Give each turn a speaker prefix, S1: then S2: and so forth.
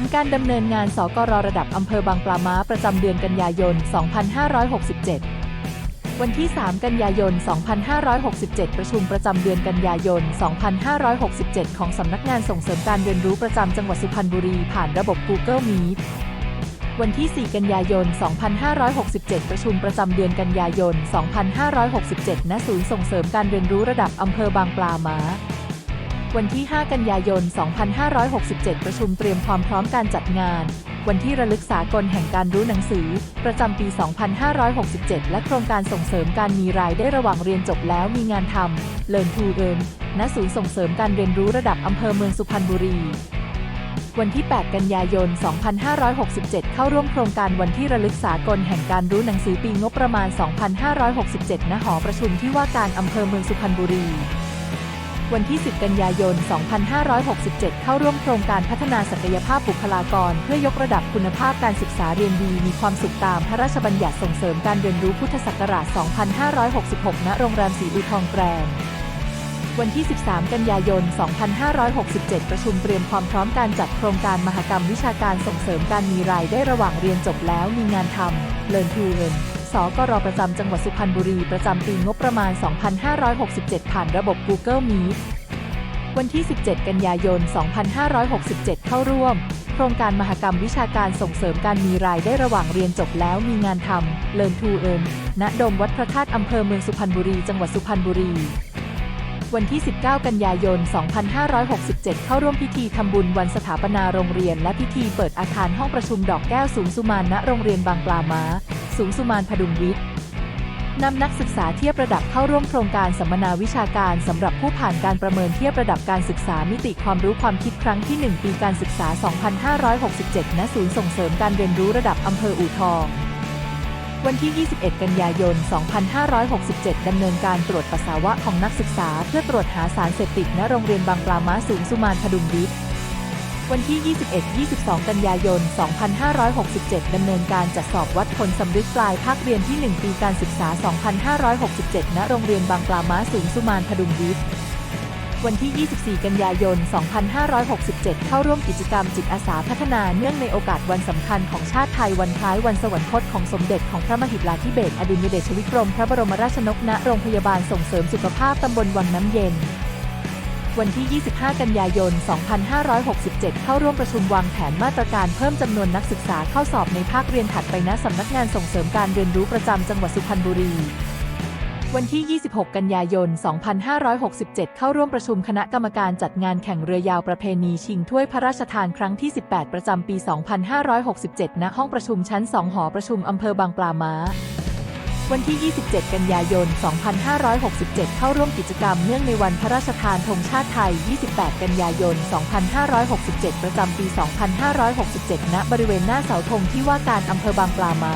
S1: ผลการดำเนินงานสกรระดับอำเภอบางปลาม้าประจำเดือนกันยายน 2567วันที่ 3 กันยายน 2567 ประชุมประจำเดือนกันยายน 2567 ของสำนักงานส่งเสริมการเรียนรู้ประจำจังหวัดสุพรรณบุรีผ่านระบบ Google Meet วันที่ 4 กันยายน 2567 ประชุมประจำเดือนกันยายน 2567 ณ ศูนย์ส่งเสริมการเรียนรู้ระดับอำเภอบางปลาม้า วันที่ 5 กันยายน 2567 ประชุมเตรียมความพร้อมการจัดงาน วันที่ระลึกสากลแห่งการรู้หนังสือ ประจำปี 2567 และโครงการส่งเสริมการมีรายได้ระหว่างเรียนจบแล้วมีงานทำ Learn to Earn ณศูนย์ส่งเสริมการเรียนรู้ระดับอำเภอเมืองสุพรรณบุรีวันที่ 8 กันยายน 2567 เข้าร่วมโครงการวันที่ระลึกสากลแห่งการรู้หนังสือปีงบประมาณ 2567 ณ หอประชุมที่ว่าการอำเภอเมืองสุพรรณบุรี วันที่ 10 กันยายน 2567 เข้าร่วมโครงการพัฒนาศักยภาพบุคลากร เพื่อยกระดับคุณภาพการศึกษาเรียนดี มีความสุขตามพระราชบัญญัติส่งเสริมการเรียนรู้พุทธศักราช 2566 ณ โรงแรมสีอูทองแกรนด์วันที่ 13 กันยายน 2567 ประชุมเตรียมความพร้อมการจัดโครงการมหกรรมวิชาการส่งเสริมการมีรายได้ระหว่างเรียนจบแล้วมีงานทำ Learn to Earn สกรประจำจังหวัดสุพรรณบุรีประจำปีงบประมาณ 2567 ผ่านระบบ Google Meet วันที่ 17 กันยายน 2567 เข้าร่วม โครงการมหกรรมวิชาการส่งเสริมการมีรายได้ระหว่างเรียนจบแล้วมีงานทำ Learn to Earn ณดมวัดพระธาตุอำเภอเมืองสุพรรณบุรี จังหวัดสุพรรณบุรีวันที่ 19 กันยายน 2567 เข้าร่วมพิธีทำบุญวันสถาปนาโรงเรียน และพิธีเปิดอาคารห้องประชุมดอกแก้วสูงสุมานณโรงเรียนบางปลาม้า สูงสุมานพดุงวิทย์นำนักศึกษาเทียบระดับเข้าร่วมโครงการสัมมนาวิชาการสำหรับผู้ผ่านการประเมินเทียบระดับการศึกษามิติความรู้ความคิดครั้งที่ 1 ปีการศึกษา 2567 ณ ศูนย์ส่งเสริมการเรียนรู้ระดับอำเภออู่ทอง วันที่ 21 กันยายน 2567 ดำเนินการตรวจปัสสาวะของนักศึกษา เพื่อตรวจหาสารเสพติดณโรงเรียนบางปลาม้าสูงสุมานพดุงวิทย์ วันที่ 21-22 กันยายน 2567 ดำเนินการจัดสอบวัดผลสำนึกปลายภาคเรียนที่ 1 ปีการศึกษา 2567 ณ โรงเรียนบางปลาม้าสูงสุมานพดุงวิทย์วันที่ 24 กันยายน 2567 เข้าร่วมกิจกรรมจิตอาสาพัฒนาเนื่องในโอกาสวันสำคัญของชาติไทยวันคล้ายวันสวรรคตของสมเด็จของพระมหิดลาธิเบศรอดุลยเดชวิกรม พระบรมราชนกณโรงพยาบาลส่งเสริมสุขภาพตำบลวังน้ำเย็น วันที่ 25 กันยายน 2567 เข้าร่วมประชุมวางแผนมาตรการเพิ่มจำนวนนักศึกษาเข้าสอบในภาคเรียนถัดไปณสำนักงานส่งเสริมการเรียนรู้ประจำจังหวัดสุพรรณบุรีวันที่ 26 กันยายน 2567 เข้าร่วมประชุมคณะกรรมการจัดงานแข่งเรือยาวประเพณีชิงถ้วยพระราชทานครั้งที่ 18 ประจำปี 2567 ณ ห้องประชุมชั้น 2 หอประชุมอำเภอบางปลาม้า วันที่ 27 กันยายน 2567 เข้าร่วมกิจกรรมเนื่องในวันพระราชทานธงชาติไทย 28 กันยายน 2567 ประจำปี 2567 ณ บริเวณหน้าเสาธงที่ว่าการอำเภอบางปลาม้า